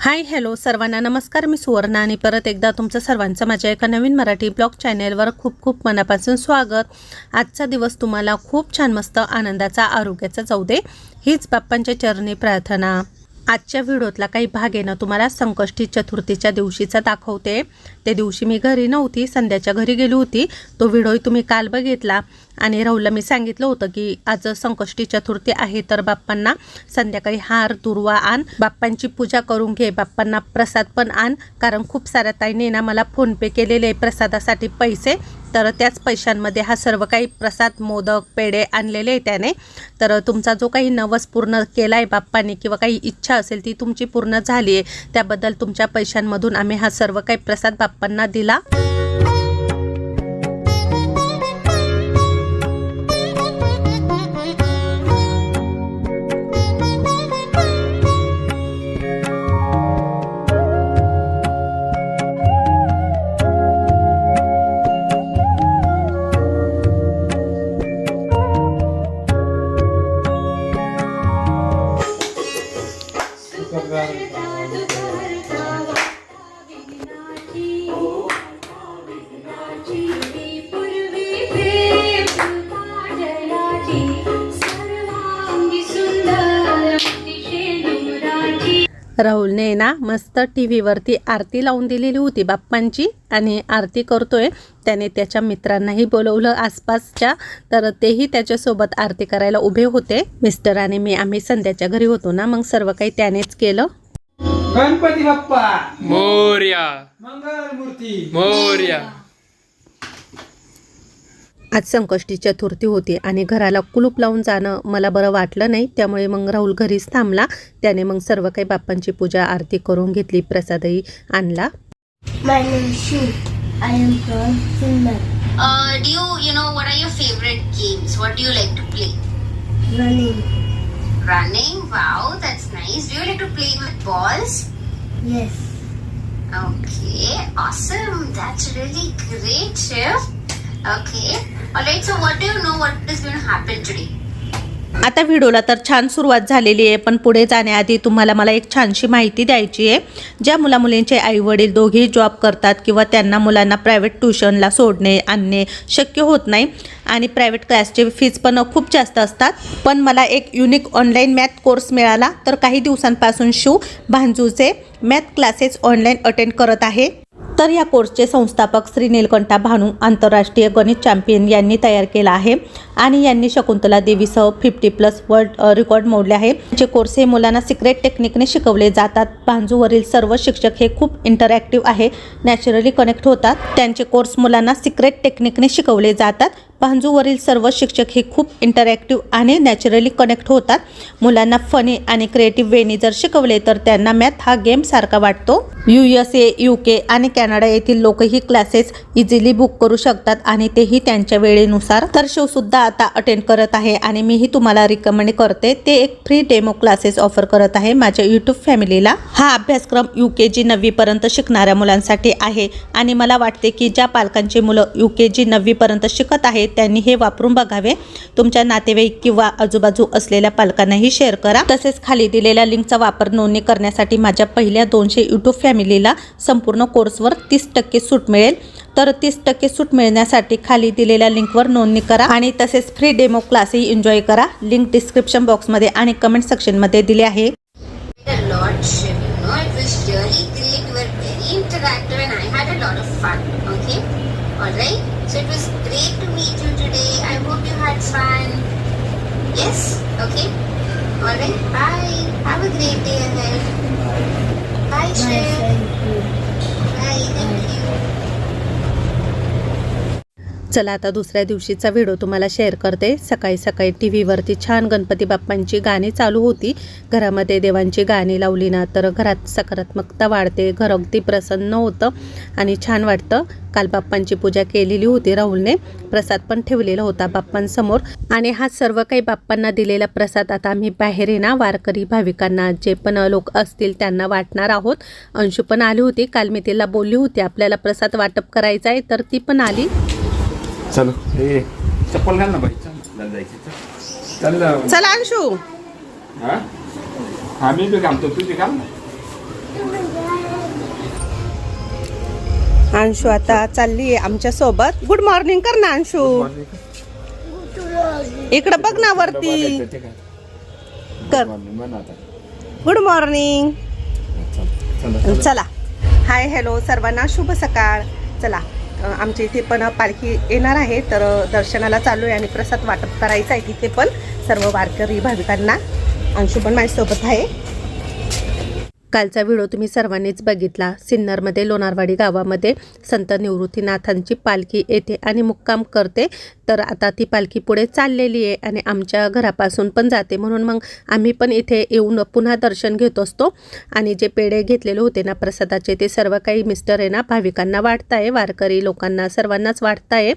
Hi hello सर्वांना नमस्कार मी सुवर्णा आणि परत एकदा तुमचं सर्वांचं माझ्या एका नवीन मराठी ब्लॉग चॅनेलवर खूप खूप मनापासून स्वागत. आजचा दिवस तुम्हाला खूप छान मस्त आनंदाचा आरोग्याचा जाऊ दे हीच बाप्पांच्या चरणी प्रार्थना. आजच्या व्हिडिओतला काही भाग आहे ना तुम्हाला संकष्टी चतुर्थीच्या दिवशीचा दाखवते. त्या दिवशी मी घरी नव्हती संध्याच्या घरी गेली होती. तो व्हिडिओ तुम्ही काल बघितला. आणि राहुलला मी सांगितलं होतं की आज संकष्टी चतुर्थी आहे तर बाप्पांना संध्याकाळी हार दुर्वा आण. बाप्पांची पूजा करून घे बाप्पांना प्रसाद पण आण. कारण खूप साऱ्या ताईने ना मला फोनपे केलेले आहे प्रसादासाठी पैसे. तर त्याच पैशांमध्ये हा सर्व काही प्रसाद मोदक पेढे आणलेले आहे त्याने. तर तुमचा जो काही नवस पूर्ण केला आहे बाप्पाने किंवा काही इच्छा असेल ती तुमची पूर्ण झाली आहे. त्याबद्दल तुमच्या पैशांमधून आम्ही हा सर्व काही प्रसाद बाप्पांना दिला. राहुलने ना मस्त टी व्हीवरती आरती लावून दिलेली होती बाप्पांची आणि आरती करतोय. त्याने त्याच्या मित्रांनाही बोलवलं आसपासच्या तर तेही त्याच्यासोबत आरती करायला उभे होते. मिस्टर आणि मी आम्ही संध्याच्या घरी होतो ना मग सर्व काही त्यानेच केलं. गणपती बाप्पा! मोर्या! मंगल मूर्ती! मोर्या! आज संकष्टी चतुर्थी होती आणि घराला कुलूप लावून जाणं मला बरं वाटलं नाही. त्यामुळे मग राहुल घरीच थांबला. त्याने मग सर्व काही बाप्पांची पूजा आरती करून घेतली प्रसादही आणला. Do you know what you favourite word do wow okay Okay. Alright, so what do you know what is going to happen today? आता व्हिडिओला तर छान सुरुवात झालेली आहे पण पुढे जाण्याआधी तुम्हाला मला एक छानशी माहिती द्यायची आहे ज्या मुला मुलींचे आई वडील दोघेही जॉब करतात किंवा त्यांना मुलांना प्रायव्हेट ट्युशनला सोडणे आणणे शक्य होत नाही आणि प्रायव्हेट क्लासचे फीज पण खूप जास्त असतात पण मला एक युनिक ऑनलाईन मॅथ कोर्स मिळाला तर काही दिवसांपासून शिव भांजूचे मॅथ क्लासेस ऑनलाईन अटेंड करत आहे तर या कोर्सचे संस्थापक श्री नीलकंठा भानू आंतरराष्ट्रीय गणित चॅम्पियन यांनी तयार केला आहे. आणि यांनी शकुंतला देवीसह फिफ्टी प्लस वर्ल्ड रेकॉर्ड मोडले आहे. जे कोर्स हे मुलांना सिक्रेट टेक्निकने शिकवले जातात. भांजूवरील सर्व शिक्षक हे खूप इंटरॅक्टिव्ह आहे. नॅचरली कनेक्ट होतात. त्यांचे कोर्स मुलांना सिक्रेट टेक्निकने शिकवले जातात. पांजूवरील सर्व शिक्षक हे खूप इंटरॅक्टिव्ह आणि नॅचरली कनेक्ट होतात. मुलांना फनी आणि क्रिएटिव्ह वेनी जर शिकवले तर त्यांना मॅथ हा गेम सारखा वाटतो. U S A U K आणि कॅनडा येथील लोकही क्लासेस इझिली बुक करू शकतात आणि तेही त्यांच्या वेळेनुसार. तर शिवसुद्धा आता अटेंड करत आहे आणि मीही तुम्हाला रिकमेंड करते. ते एक फ्री डेमो क्लासेस ऑफर करत आहे माझ्या यूट्यूब फॅमिलीला हा अभ्यासक्रम यू के जी नववीपर्यंत शिकणाऱ्या मुलांसाठी आहे आणि मला वाटते की ज्या पालकांची मुलं यू के जी नववीपर्यंत शिकत आहेत त्यांनी हे वापरून बघावे. तुमच्या नातेवाईक किंवा आजूबाजू असलेल्या पालकांनाही शेअर करा. तसेच खाली दिलेल्या लिंकचा वापर नोंदणी करण्यासाठी माझ्या पहिल्या दोनशे यूट्यूब फॅमिलीला संपूर्ण कोर्सवर तीस टक्के सूट मिळेल. तर तीस टक्के सूट मिळण्यासाठी खाली दिलेल्या लिंकवर नोंदणी करा आणि तसेच फ्री डेमो क्लासही एन्जॉय करा. लिंक डिस्क्रिप्शन बॉक्समध्ये आणि कमेंट सेक्शनमध्ये दिले आहे. A Yes? Okay? Alright? Bye. Have a great day ahead. Bye, My Shiv. thank you. Bye. Thank you. चला आता दुसऱ्या दिवशीचा व्हिडिओ तुम्हाला शेअर करते. सकाळी सकाळी टी व्हीवरती छान गणपती बाप्पांची गाणी चालू होती. घरामध्ये देवांची गाणी लावली ना तर घरात सकारात्मकता वाढते घर अगदी प्रसन्न होतं आणि छान वाटतं. काल बाप्पांची पूजा केलेली होती राहुलने. प्रसाद पण ठेवलेला होता बाप्पांसमोर. आणि हा सर्व काही बाप्पांना दिलेला प्रसाद आता आम्ही बाहेर आहे ना वारकरी भाविकांना जे पण लोक असतील त्यांना वाटणार आहोत. अंशू पण आली होती. काल मी तिला बोलली होती आपल्याला प्रसाद वाटप करायचा आहे तर ती पण आली. चलो. ए चप्पल घाल ना बाई चल. जायचं चल. चल ना. अंशू. हा? मी बी कामतो तू बी काम अंशू आता चालली आहे आमच्यासोबत. गुड मॉर्निंग कर ना अंशू. इकडे बघ ना वरती. कर. गुड मॉर्निंग चला हाय हॅलो सर्वांना शुभ सकाळ. चला. आमच्या इथे पण पालखी येणार आहे. तर दर्शनाला चालू आहे आणि प्रसाद वाटप करायचा आहे तिथे पण. सर्व वारकरी भाविकांना. अंशुपण माझ्यासोबत आहे. कालचा व्हिडिओ तुम्ही सर्वांनीच बघितला. सिन्नरमध्ये लोणारवाडी गावामध्ये संत निवृत्तीनाथांची पालखी येते आणि मुक्काम करते. तर आता ती पालखी पुढे चाललेली आहे आणि आमच्या घरापासून पण जाते. म्हणून मग आम्ही पण इथे येऊन पुन्हा दर्शन घेत असतो. आणि जे पेढे घेतलेले होते ना प्रसादाचे ते सर्व काही मिस्टर आहे ना भाविकांना वाटत आहे. वारकरी लोकांना सर्वांनाच वाटत आहे.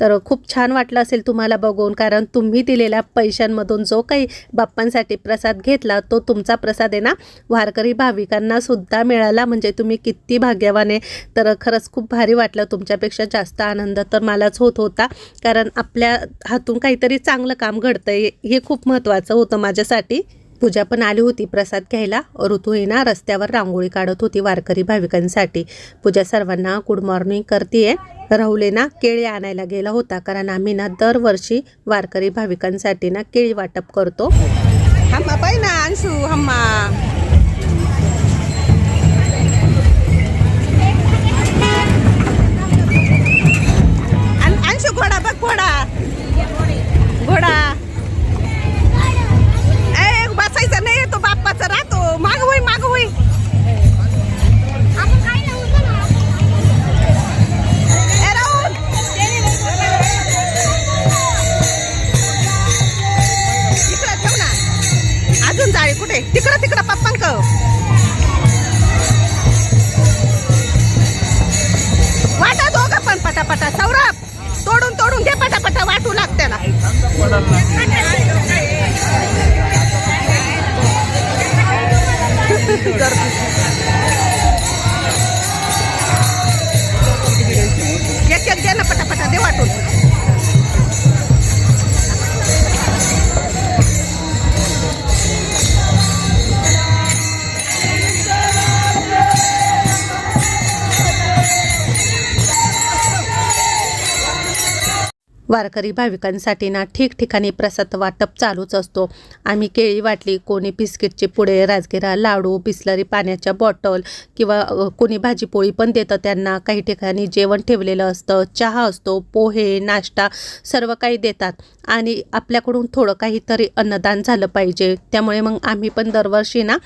तर खूप छान वाटलं असेल तुम्हाला बघून कारण तुम्ही दिलेल्या पैशांमधून जो काही बाप्पांसाठी प्रसाद घेतला तो तुमचा प्रसाद आहे ना वारकरी भाविकांना सुद्धा मिळाला. म्हणजे तुम्ही किती भाग्यवान आहे. तर खरंच खूप भारी वाटलं तुमच्यापेक्षा जास्त आनंद तर मलाच होत होता. कारण आपल्या हातून काहीतरी चांगलं काम घडतंय. हे खूप महत्त्वाचं होतं माझ्यासाठी. पूजा पण आली होती प्रसाद घ्यायला. ऋतू येणार ना रस्त्यावर रांगोळी काढत होती वारकरी भाविकांसाठी. पूजा सर्वांना गुड मॉर्निंग करते राहुले ना केळी आणायला गेला होता. कारण आम्ही ना दरवर्षी वारकरी भाविकांसाठी ना केळी वाटप करतो. हम्मा. पाय ना अंशू हम्मा. वारकरी भाविकांसाठी ना ठिकठिकाणी प्रसाद वाटप चालूच असतो. आम्ही केळी वाटली कोणी बिस्किटचे पुडे राजगिरा लाडू बिसलरी पाण्याच्या बॉटल किंवा कोणी भाजीपोळी पण देतं. त्यांना काही ठिकाणी जेवण ठेवलेलं असतं चहा असतो पोहे नाश्ता सर्व काही देतात. आणि आपल्याकडून थोडं काहीतरी अन्नदान झालं पाहिजे. त्यामुळे मग आम्ही पण दरवर्षी ना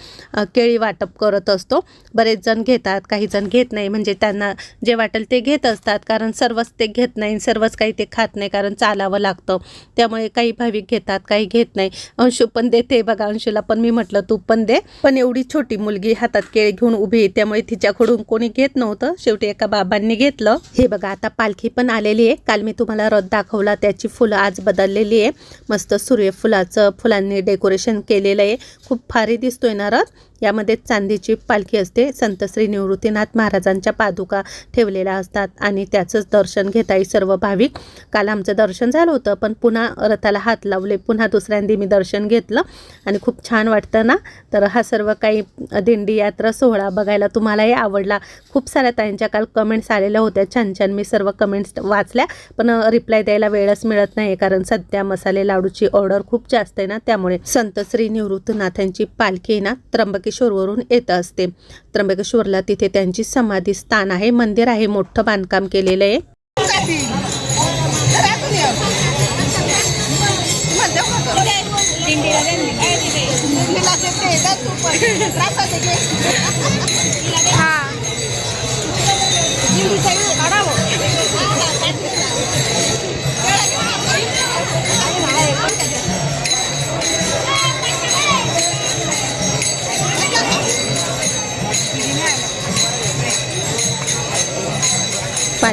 केळी वाटप करत असतो. बरेच जण घेतात काही जण घेत नाही. म्हणजे त्यांना जे वाटेल ते घेत असतात. कारण सर्वच ते घेत नाही सर्वच काही ते खात नाही. कारण चालावं लागतं. त्यामुळे काही भाविक घेतात काही घेत नाही. अंशू पण देते. बघा अंशूला पण मी म्हटलं तू पण दे. पण एवढी छोटी मुलगी हातात केळी घेऊन उभी त्यामुळे तिच्याकडून कोणी घेत नव्हतं. शेवटी एका बाबांनी घेतलं. हे बघा आता पालखी पण आलेली आहे. काल मी तुम्हाला रथ दाखवला. त्याची फुलं आज बदल बदललेली आहे. मस्त सूर्यफुलाचं फुलांनी डेकोरेशन केलेलं आहे. खूप भारी दिसतोय ना रथ. यामध्ये चांदीची पालखी असते. संत श्री निवृत्तीनाथ महाराजांच्या पादुका ठेवलेल्या असतात आणि त्याचंच दर्शन घेताही सर्व भाविक. काल आमचं दर्शन झालं होतं पण पुन्हा रथाला हात लावले. पुन्हा दुसऱ्यांदी मी दर्शन घेतलं आणि खूप छान वाटतं ना? तर हा सर्व काही दिंडी यात्रा सोहळा बघायला तुम्हालाही आवडला. खूप साऱ्या ताईंच्या काल कमेंट्स आलेल्या होत्या. छान छान मी सर्व कमेंट्स वाचल्या पण रिप्लाय द्यायला वेळच मिळत नाही कारण सध्या मसाले लाडूची ऑर्डर खूप जास्त आहे ना? त्यामुळे संत श्री निवृत्तनाथांची पालखी ना? त्र्यंबकेश्वरवरून येत असते. त्र्यंबकेश्वरला तिथे त्यांची समाधी स्थान आहे. मंदिर आहे. मोठं बांधकाम केलेलं आहे.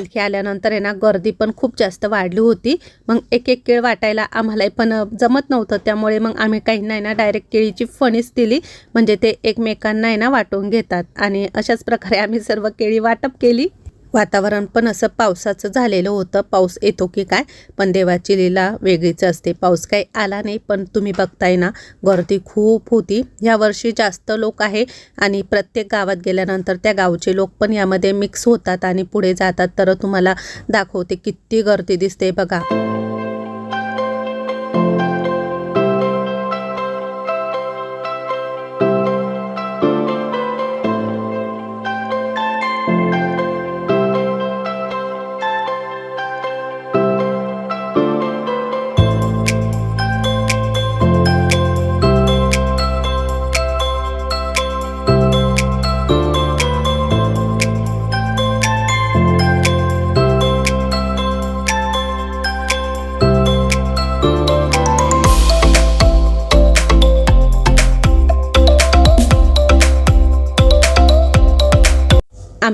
पालखी आल्यानंतर आहे ना गर्दी पण खूप जास्त वाढली होती. मग एक एक केळ वाटायला आम्हालाही पण जमत नव्हतं. त्यामुळे मग आम्ही काही नाही ना डायरेक्ट केळीची फणीच दिली. म्हणजे ते एकमेकांना आहे ना वाटून घेतात. आणि अशाच प्रकारे आम्ही सर्व केळी वाटप केली. वातावरण पण असं पावसाचं झालेलं होतं. पाऊस येतो की काय? पण देवाची लीला वेगळीच असते. पाऊस काही आला नाही पण तुम्ही बघताय ना गर्दी खूप होती. ह्या वर्षी जास्त लोक आहे आणि प्रत्येक गावात गेल्यानंतर त्या गावचे लोक पण यामध्ये मिक्स होतात आणि पुढे जातात. तर तुम्हाला दाखवते किती गर्दी दिसते बघा.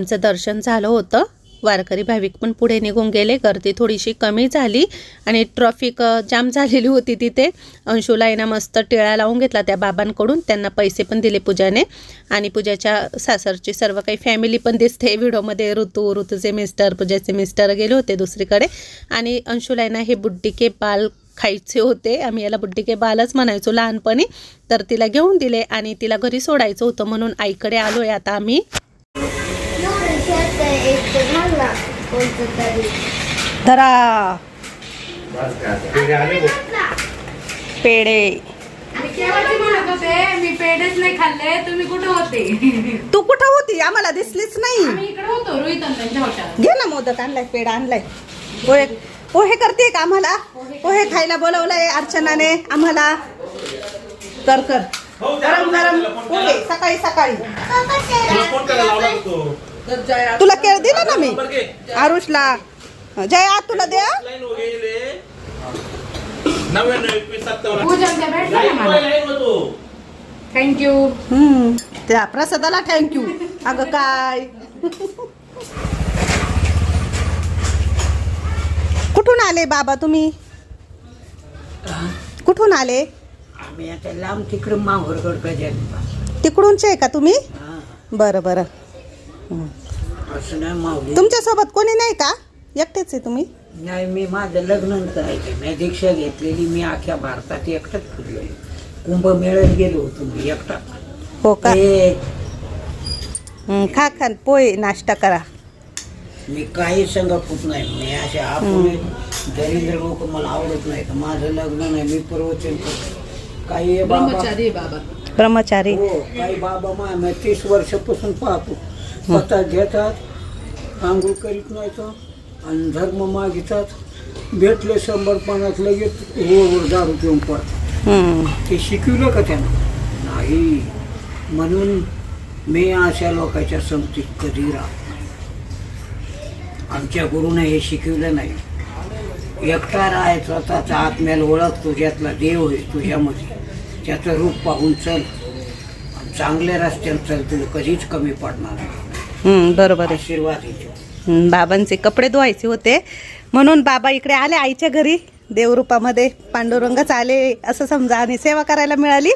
आमचं दर्शन झालं होतं. वारकरी भाविक पण पुढे निघून गेले. गर्दी थोडीशी कमी झाली आणि ट्रॉफिक जाम झालेली होती तिथे. अंशूला येणं मस्त टिळा लावून घेतला त्या बाबांकडून. त्यांना पैसे पण दिले पूजाने. आणि पूजाच्या सासरची सर्व काही फॅमिली पण दिसते. व्हिडिओमध्ये ऋतू ऋतूचे मिस्टर पूजाचे मिस्टर गेले होते दुसरीकडे. आणि अंशूला ना हे बुड्डीके बाल खायचे होते. आम्ही याला बुड्डीके बालच म्हणायचो लहानपणी. तर तिला घेऊन दिले आणि तिला घरी सोडायचं होतं म्हणून आईकडे आलो आहे आता आम्ही एवढं शेत आहे एक तर मला कोणतं तरी धरा. पेढे. मी पेढेच नाही खाल्ले तुम्ही कुठे होते तू कुठं होती? आम्हाला दिसलीच नाही. इकडे होतो रोहित घे ना मोदक आणलाय पेढा आणलाय. पोहे पोहे करते का आम्हाला? पोहे खायला बोलवलंय अर्चनाने आम्हाला. कर कर. गरम गरम पोहे सकाळी सकाळी. तुला केळ दिला ना मी? आरुषला. जया तुला द्या. थँक्यू हम्म त्या प्रसादाला थँक्यू अगं काय? कुठून आले बाबा तुम्ही? कुठून आले? आम्ही आता लांब तिकडं माहूरगड तिकडूनचे आहे का तुम्ही? बरं बरं. असं नाही तुमच्यासोबत कोणी नाही का? एकटेच आहे तुम्ही? नाही मी माझं लग्न करायचं मी दीक्षा घेतलेली मी अख्ख्या भारतात एकटाच फिरलोय. कुंभमेळ्यात गेलो होतो मी एकटा. हो का? ते हं, खा खा पोहे नाश्ता करा. मी काही संघ फुट नाही. मी असे आपण दरिद्र लोक मला आवडत नाही. माझं लग्न नाही मी प्रवचन करतो. काही बाबा ब्रह्मचारी बाबा. ब्रह्मचारी. हो काही बाबा मा मी तीस वर्षापासून पाहतो. स्वतः घेतात आंघोळ करीत नाही तर आणि धर्म मागितात. भेटले शंभर पानात लगेच रोडवर दारू पिऊन पडतात. हं, ते शिकवलं का त्यानं? नाही. म्हणून मी अशा लोकांच्या संगतीत कधी राहत नाही. आमच्या गुरुने हे शिकवलं नाही. एकटा राहायचा त्याचा आत्म्याला ओळख तुझ्यातला देव आहे तुझ्यामध्ये त्याचं रूप पाहून चल. चांगल्या रस्त्यानं चल तुला कधीच कमी पडणार नाही. बरोबर आहे. आशीर्वाद येतो हं, बाबांचे कपडे धुवायचे होते. म्हणून बाबा इकडे आले आईच्या घरी. देवरूपामध्ये पांडुरंगच आले असं समजा आणि सेवा करायला मिळाली.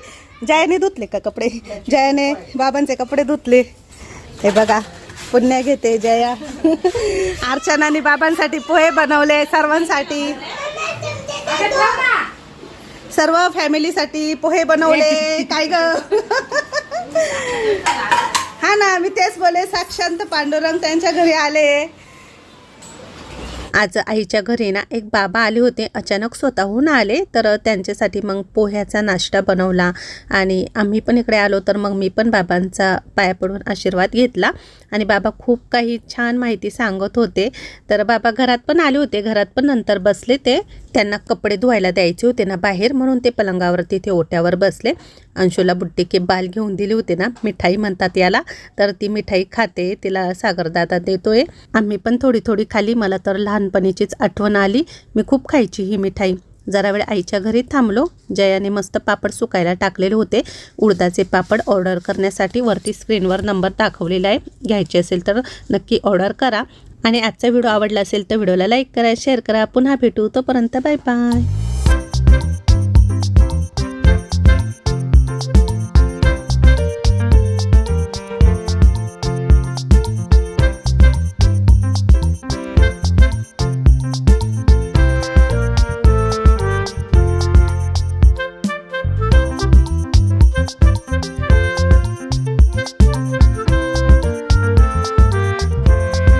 जयाने धुतले का कपडे? जयाने बाबांचे कपडे धुतले. हे बघा पुण्य घेते जया. अर्चनाने बाबांसाठी पोहे बनवले सर्वांसाठी. सर्व फॅमिलीसाठी पोहे बनवले. काय ग? हा ना मी तेच बोले साक्षांत पांडुरंग त्यांच्या घरी आले. आज आईच्या घरी ना एक बाबा आले होते अचानक स्वतःहून आले तर त्यांच्यासाठी मग पोह्याचा नाश्ता बनवला. आणि आम्ही पण इकडे आलो तर मग मी पण बाबांचा पाया पडून आशीर्वाद घेतला. आणि बाबा खूप काही छान माहिती सांगत होते. तर बाबा घरात पण आले होते. घरात पण नंतर बसले ते. त्यांना कपडे धुवायला द्यायचे होते ना बाहेर. म्हणून ते पलंगावर तिथे ओट्यावर बसले. अंशूला बुट्टीके बाल घेऊन दिले होते ना. मिठाई म्हणतात याला. तर ती मिठाई खाते. तिला सागरदादा देतोय. आम्ही पण थोडी थोडी खाली. मला तर लहानपणीचीच आठवण आली. मी खूप खायची ही मिठाई. जरा वेळ आईच्या घरी थांबलो. जयाने मस्त पापड सुकायला टाकलेले होते. उडदाचे पापड ऑर्डर करण्यासाठी वरती स्क्रीनवर नंबर दाखवलेला आहे. घ्यायचे असेल तर नक्की ऑर्डर करा. आणि आजचा व्हिडिओ आवडला असेल तर व्हिडिओला लाईक करा शेअर करा. पुन्हा भेटू. तोपर्यंत बाय बाय